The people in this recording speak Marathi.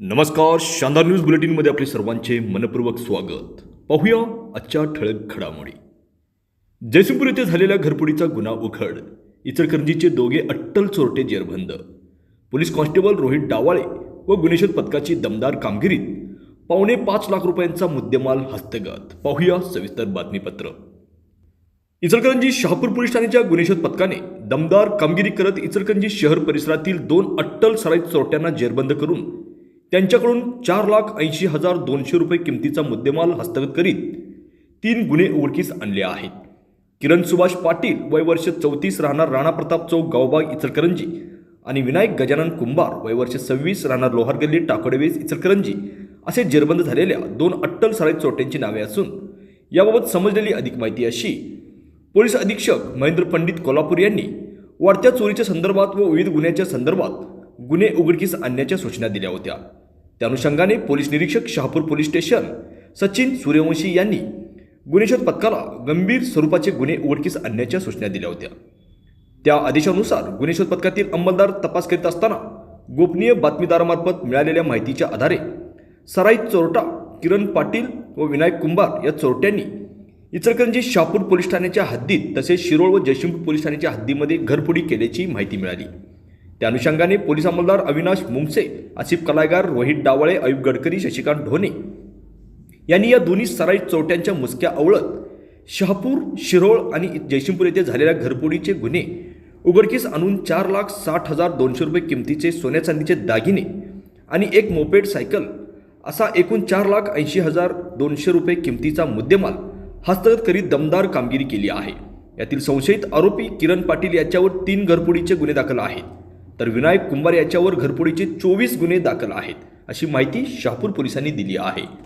नमस्कार शानदार न्यूज बुलेटिनमध्ये आपले सर्वांचे मनपूर्वक स्वागत. पाहूया आजच्या ठळक घडामोडी. जयसिंगपूर येथे झालेल्या घरपुडीचा गुन्हा उघड. इचलकरंजीचे दोघे अट्टल चोरटे जेरबंद. पोलीस कॉन्स्टेबल रोहित डावाळे व गुन्हेशोध पथकाची दमदार कामगिरीत पावणे पाच लाख रुपयांचा मुद्देमाल हस्तगत. पाहूया सविस्तर बातमीपत्र. इचलकरंजी शहापूर पोलीस ठाण्याच्या गुन्हेशोध पथकाने दमदार कामगिरी करत इचलकरंजी शहर परिसरातील दोन अट्टल सराईत चोरट्यांना जेरबंद करून त्यांच्याकडून चार लाख ऐंशी हजार दोनशे रुपये किमतीचा मुद्देमाल हस्तगत करीत तीन गुन्हे उघडकीस आणले आहेत. किरण सुभाष पाटील वय वर्ष चौतीस राहणार राणा प्रताप चौक गावबाग इचलकरंजी आणि विनायक गजानन कुंभार वय वर्ष सव्वीस राहणार लोहार गल्ली टाकोडेवेस इचलकरंजी असे जेरबंद झालेल्या दोन अट्टल सराईत चोट्यांची नावे असून याबाबत समजलेली अधिक माहिती अशी पोलीस अधीक्षक महेंद्र पंडित कोल्हापूर यांनी वाढत्या चोरीच्या संदर्भात व विविध गुन्ह्याच्या संदर्भात गुन्हे उघडकीस आणण्याच्या सूचना दिल्या होत्या. त्या अनुषंगाने पोलीस निरीक्षक शहापूर पोलीस स्टेशन सचिन सूर्यवंशी यांनी गुन्हेशोध पथकाला गंभीर स्वरूपाचे गुन्हे उघडकीस आणण्याच्या सूचना दिल्या होत्या. त्या आदेशानुसार गुन्हेशोध पथकातील अंमलदार तपास करीत असताना गोपनीय बातमीदारामार्फत मिळालेल्या माहितीच्या आधारे सराईत चोरटा किरण पाटील व विनायक कुंभार या चोरट्यांनी इचलकरंजी शहापूर पोलीस ठाण्याच्या हद्दीत तसेच शिरोळ व जयसिंगपूर पोलीस ठाण्याच्या हद्दीमध्ये घरफोडी केल्याची माहिती मिळाली. त्या अनुषंगाने पोलीस अंमलदार अविनाश मुंगसे आसिफ कलायगार रोहित डावळे अयुब गडकरी शशिकांत ढोणे यांनी या दोन्ही सराईत चोरट्यांच्या मुसक्या आवळत शहापूर शिरोळ आणि जयसिंगपूर येथे झालेल्या घरपोडीचे गुन्हे उघडकीस आणून चार लाख साठ हजार दोनशे रुपये किमतीचे सोन्या चांदीचे दागिने आणि एक मोपेड सायकल असा एकूण चार लाख ऐंशी हजार दोनशे रुपये किमतीचा मुद्देमाल हस्तगत करीत दमदार कामगिरी केली आहे. यातील संशयित आरोपी किरण पाटील याच्यावर तीन घरपोडीचे गुन्हे दाखल आहेत. तर विनायक कुंभार याच्यावर घरफोडीचे चोवीस गुन्हे दाखल आहेत अशी माहिती शहापूर पोलिसांनी दिली आहे.